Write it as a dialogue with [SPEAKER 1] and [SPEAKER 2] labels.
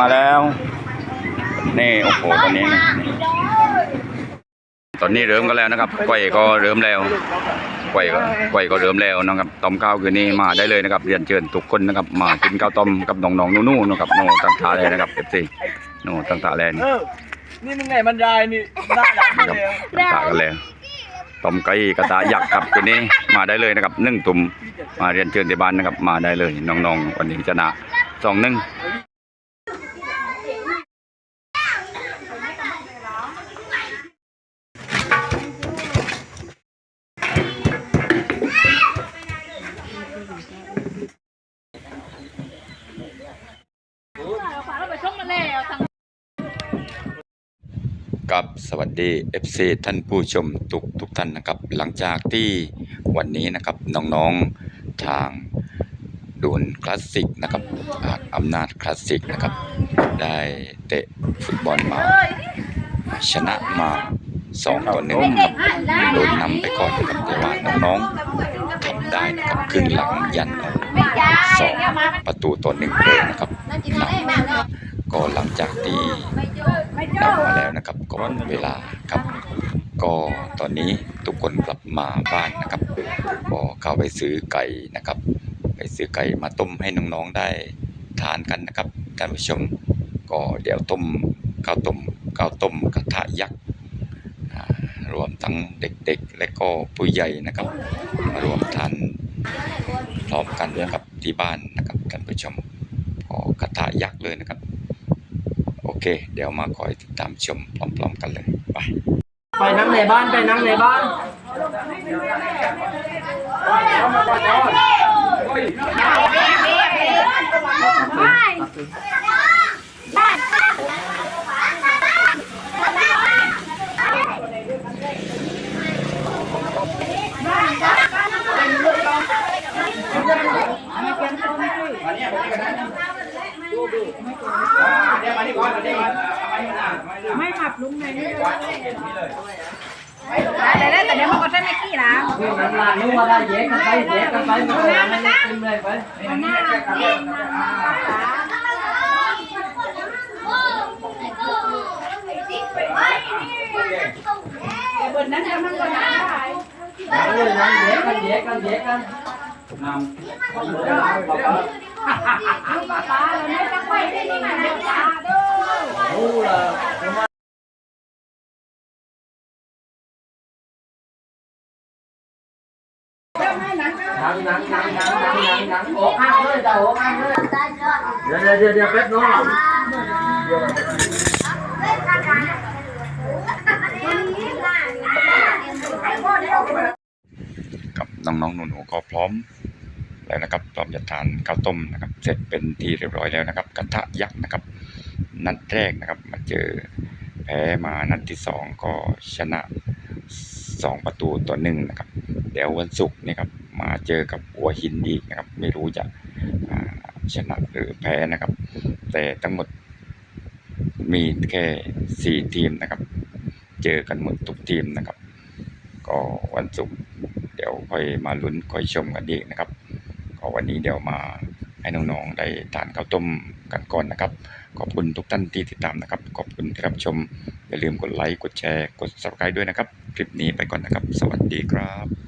[SPEAKER 1] มาแล้วนี่โอ้โหตอนนี้ตอนนี้เริ่มกันแล้วนะครับก้อยก็เริ่มแล้วก้อยก็ก้อยก็เริ่มแล้วนะครับต้มข้าวคืนนี้มาได้เลยนะครับ เรียนเชิญทุกคนนะครับ มากินข้าวต้มกับน้องๆนู่นๆนะครับโน่ตั้งท่าเลยนะครับเอฟซีโน่ตั้งท่าแลน
[SPEAKER 2] เออนี่มึงไงบรรยายนี่ได้แล้ว
[SPEAKER 1] นะครับตั้งท่ากันแล้วต้มไก่กระทะยักษ์ครับคืนนี้มาได้เลยนะครับนึ่งตุ่มมาเรียนเชิญที่บ้านนะครับ มาได้เลยน้องๆวันนี้ชนะสองหนึ่ง กับสวัสดี FC ท่านผู้ชมทุกทุกท่านนะครับ หลังจากที่วันนี้นะครับน้องๆทางดูนคลาสสิกนะครับอำนาจคลาสสิกนะครับ ได้เตะฟุตบอลมา ชนะมาสองต่อหนึ่งครับโดนนำไปก่อนนะครับแต่ว่าน้องๆทำได้นะครับครึ่งหลังยันเอาสองประตูต่อหนึ่งเลยนะครับนำ ก็หลังจากที่นำมาแล้วนะครับก่อนเวลาครับ ก็ตอนนี้ทุกคนกลับมาบ้านนะครับก็เข้าไปซื้อไก่นะครับ ไปซื้อไก่มาต้มให้น้องๆได้ทานกันนะครับท่านผู้ชม ก็เดี๋ยวต้มข้าวต้มข้าวต้มกระทะยักษ์รวมทั้งเด็กๆ และก็ผู้ใหญ่นะครับ มารวมทานพร้อมกันนะครับที่บ้านนะครับท่านผู้ชมก็กระทะยักษ์เลยนะครับ โอเค เดี๋ยวมาคอยติดตามชมพร้อมๆกันเลยไป
[SPEAKER 2] ไปนั่งในบ้านไปนั่งในบ้าน
[SPEAKER 3] ไม่ ไม่ขับลุงไหนไม่ได้ได้แต่เดี๋ยวมันก็ใช้ไม่ขี้แล้ว
[SPEAKER 2] นั่นล่ะนึกว่าได้แยกกันไปแยกกันไปมันก็ไม่ได้กินเลยไป
[SPEAKER 3] มันน่าเอง
[SPEAKER 2] นั่งเลยนั่งแยกกันแยกกันกกัน
[SPEAKER 3] ป้าเราไม่ต้องไปที่นี่นะตาดู
[SPEAKER 2] รู้ละนั่งนั่งนั่งนั่งนั่งนั่งนั่งโอ้ข้างเยอ้ข้าง เลยเดี๋ยวเดี๋ยวเดี๋ยวเดี๋ยวแป๊บ น้อง
[SPEAKER 1] น้องๆหนูๆก็พร้อมแล้วนะครับพร้อมจะทานข้าวต้มนะครับ เสร็จเป็นที่เรียบร้อยแล้วนะครับ กระทะยักษ์นะครับ นัดแรกนะครับ มาเจอแพ้มานัดที่สองก็ชนะสองประตูต่อหนึ่งนะครับ เดี๋ยววันศุกร์นี่ครับมาเจอกับหัวหินอีกนะครับ ไม่รู้จะชนะหรือแพ้นะครับ แต่ทั้งหมดมีแค่สี่ทีมนะครับ เจอกันหมดทุกทีมนะครับ ก็วันศุกร์ เดี๋ยวค่อยมาลุ้นค่อยชมกันอีกนะครับก็วันนี้เดี๋ยวมาให้น้องๆได้ทานข้าวต้มกันก่อนนะครับ ขอบคุณทุกท่านที่ติดตามนะครับ ขอบคุณที่รับชม อย่าลืมกดไลค์ กดแชร์ กด subscribe ด้วยนะครับ คลิปนี้ไปก่อนนะครับ สวัสดีครับ